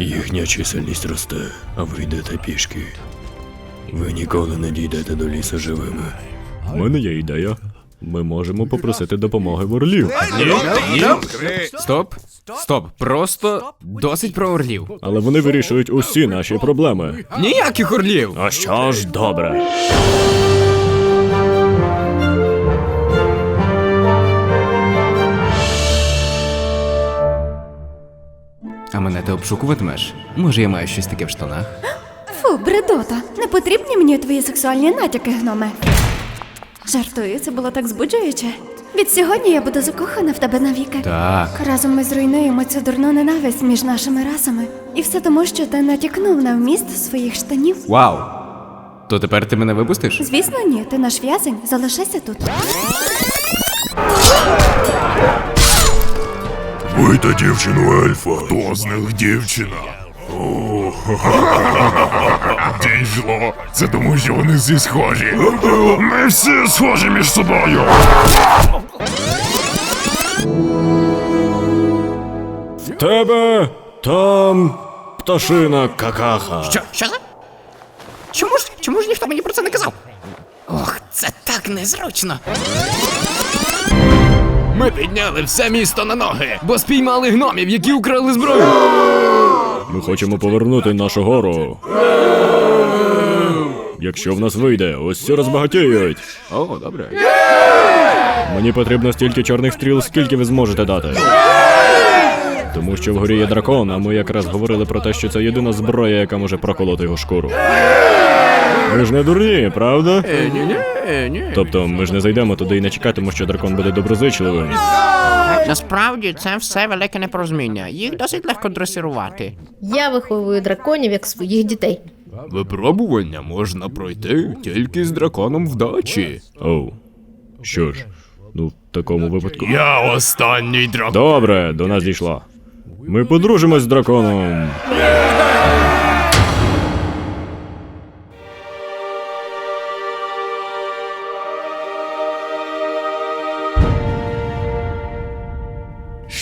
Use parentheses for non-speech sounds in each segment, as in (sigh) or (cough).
Їхня чисельність росте, а ви йдете пішки. Ви ніколи не дійдете до лісу живими. У мене є ідея. Ми можемо попросити допомоги в орлів. Стоп. Стоп. Просто досить про орлів. Але вони вирішують усі наші проблеми. Ніяких орлів. А що ж, добре. А мене ти обшукуватимеш? Може, я маю щось таке в штанах? Фу, бредота. Не потрібні мені твої сексуальні натяки, гноме. Жартую, це було так збуджуюче. Від сьогодні я буду закохана в тебе навіки. Так. Разом ми зруйнуємо цю дурну ненависть між нашими расами. І все тому, що ти натякнув на вміст своїх штанів. Вау. То тепер ти мене випустиш? Звісно, ні, ти наш в'язень, залишайся тут. Бийте дівчину ельфа. Хто з них дівчина? (laughs) Дійшло. Це тому, що вони всі схожі. Ми всі схожі між собою. В тебе там пташина какаха. Що? Що за? Чому ж чому ж ніхто мені про це не казав? Ох, це так незручно. Ми підняли все місто на ноги, бо спіймали гномів, які украли зброю. Ми хочемо повернути нашу гору. Якщо в нас вийде, ось всі розбагатіють. О, добре. Мені потрібно стільки чорних стріл, скільки ви зможете дати. Тому що вгорі є дракон, а ми якраз говорили про те, що це єдина зброя, яка може проколоти його шкуру. Ми ж не дурні, правда? Ні, ні, ні. Тобто ми ж не зайдемо туди і не чекатимемо, що дракон буде доброзичливим. Насправді це все велике непорозуміння. Їх досить легко дресирувати. Я виховую драконів як своїх дітей. Випробування можна пройти тільки з драконом вдачі. Оу. Що ж, ну в такому випадку. Я останній дракон. Добре, до нас дійшло. Ми подружимось з драконом.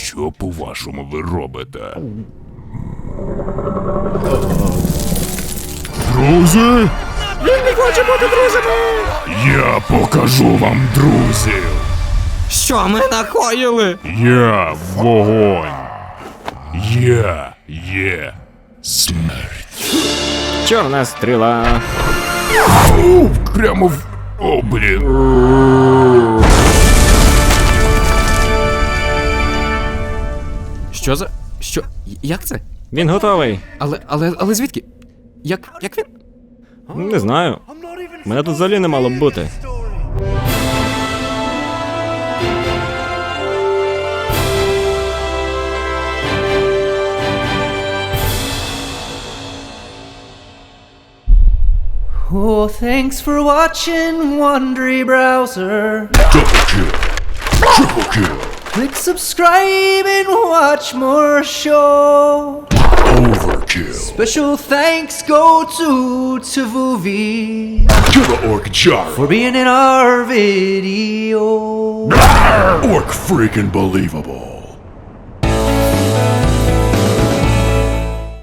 Що по-вашому ви робите? Друзі? Він не хоче бути друзями! Я покажу вам друзів! Що ми накоїли? Я вогонь! Я є смерть! Чорна стріла. Прямо в... О, Що за. Що? Як це? Він готовий. Але, але, але звідки? Як, як він? Не знаю. Мене тут взагалі не мало б бути. Oh, thanks for watching Wondery Browser. Double kill! Triple kill! Click subscribe and watch more show. Overkill! Special thanks go to Tavuvi Killer Orc Jar! for being in our video. Orc freaking believable!